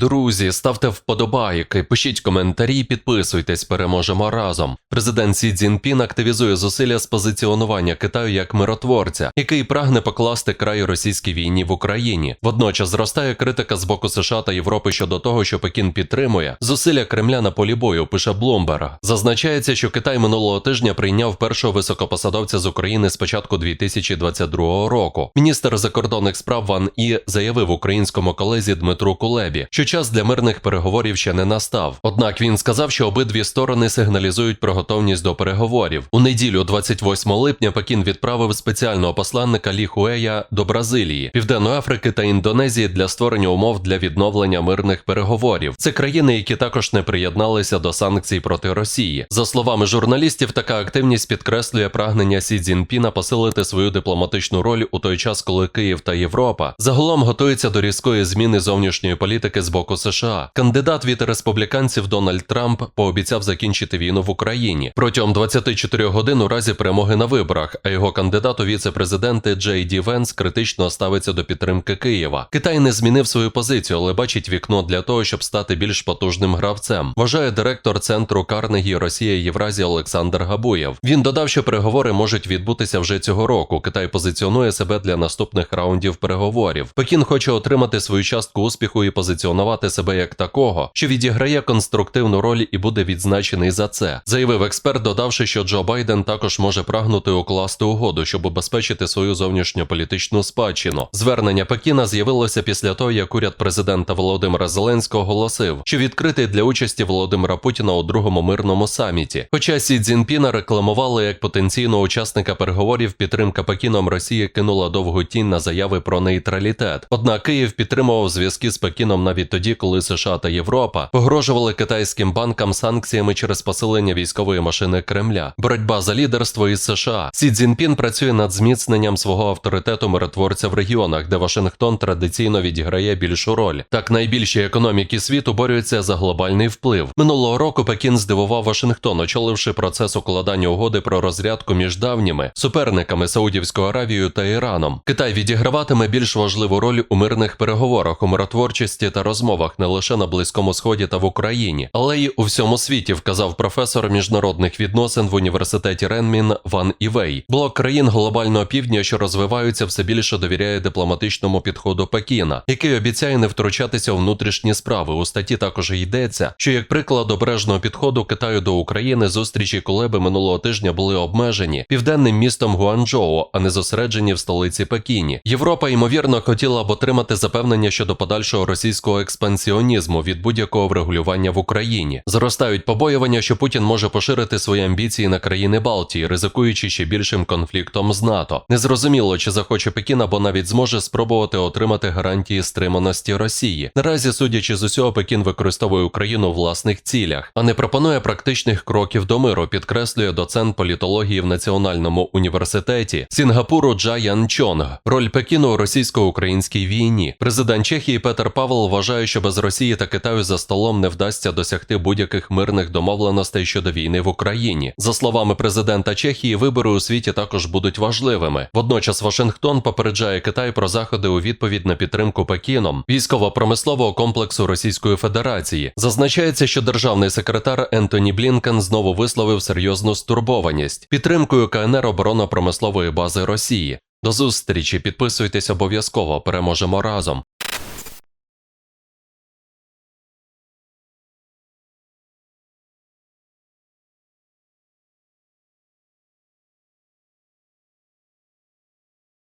Друзі, ставте вподобайки, пишіть коментарі, підписуйтесь, переможемо разом. Президент Сі Цзіньпін активізує зусилля з позиціонування Китаю як миротворця, який прагне покласти край російській війні в Україні. Водночас зростає критика з боку США та Європи щодо того, що Пекін підтримує зусилля Кремля на полі бою. Пише Блумберг. Зазначається, що Китай минулого тижня прийняв першого високопосадовця з України з початку 2022 року. Міністр закордонних справ Ван І заявив українському колезі Дмитру Кулебі, що час для мирних переговорів ще не настав. Однак він сказав, що обидві сторони сигналізують про готовність до переговорів. У неділю, 28 липня, Пекін відправив спеціального посланника Лі Хуея до Бразилії, Південної Африки та Індонезії для створення умов для відновлення мирних переговорів. Це країни, які також не приєдналися до санкцій проти Росії. За словами журналістів, така активність підкреслює прагнення Сі Цзіньпіна посилити свою дипломатичну роль у той час, коли Київ та Європа загалом готуються до різкої зміни зовнішньої політики з боку США. Кандидат від республіканців Дональд Трамп пообіцяв закінчити війну в Україні протягом 24 годин у разі перемоги на виборах. А його кандидат у віце-президенти Джей Ді Венс критично ставиться до підтримки Києва. Китай не змінив свою позицію, але бачить вікно для того, щоб стати більш потужним гравцем. Вважає директор центру Карнегі Росія Євразія Олександр Габуєв. Він додав, що переговори можуть відбутися вже цього року. Китай позиціонує себе для наступних раундів переговорів. Пекін хоче отримати свою частку успіху і позиціонувати себе як такого, що відіграє конструктивну роль і буде відзначений за це. Заявив експерт, додавши, що Джо Байден також може прагнути укласти угоду, щоб убезпечити свою зовнішньополітичну спадщину. Звернення Пекіна з'явилося після того, як уряд президента Володимира Зеленського оголосив, що відкритий для участі Володимира Путіна у другому мирному саміті. Хоча Сі Цзіньпіна рекламували як потенційного учасника переговорів, підтримка Пекіном Росії кинула довгу тінь на заяви про нейтралітет. Однак Київ підтримував зв'язки з Пекіном навіть тоді, коли США та Європа погрожували китайським банкам санкціями через посилення військової машини Кремля. Боротьба за лідерство із США. Сі Цзіньпін працює над зміцненням свого авторитету миротворця в регіонах, де Вашингтон традиційно відіграє більшу роль. Так найбільші економіки світу борються за глобальний вплив. Минулого року Пекін здивував Вашингтон, очоливши процес укладання угоди про розрядку між давніми суперниками Саудівською Аравією та Іраном. Китай відіграватиме більш важливу роль у мирних переговорах, у миротворчості та розмовах не лише на Близькому Сході та в Україні, але й у всьому світі, вказав професор міжнародних відносин в університеті Ренмін Ван Івей. Блок країн глобального півдня, що розвиваються, все більше довіряє дипломатичному підходу Пекіна, який обіцяє не втручатися у внутрішні справи. У статті також йдеться, що як приклад обережного підходу Китаю до України зустрічі Кулеби минулого тижня були обмежені південним містом Гуанчжоу, а не зосереджені в столиці Пекіні. Європа ймовірно хотіла б отримати запевнення щодо подальшого російського експансіонізму від будь-якого врегулювання в Україні. Зростають побоювання, що Путін може поширити свої амбіції на країни Балтії, ризикуючи ще більшим конфліктом з НАТО. Незрозуміло, чи захоче Пекін або навіть зможе спробувати отримати гарантії стриманості Росії. Наразі, судячи з усього, Пекін використовує Україну у власних цілях, а не пропонує практичних кроків до миру, підкреслює доцент політології в Національному університеті Сінгапуру Джа Ян Чонг. Роль Пекіну у російсько-українській війні. Президент Чехії Петер Павел вважає, що без Росії та Китаю за столом не вдасться досягти будь-яких мирних домовленостей щодо війни в Україні. За словами президента Чехії, вибори у світі також будуть важливими. Водночас Вашингтон попереджає Китай про заходи у відповідь на підтримку Пекіном військово-промислового комплексу Російської Федерації. Зазначається, що державний секретар Ентоні Блінкен знову висловив серйозну стурбованість підтримкою КНР оборонно-промислової бази Росії. До зустрічі, підписуйтесь обов'язково, переможемо разом.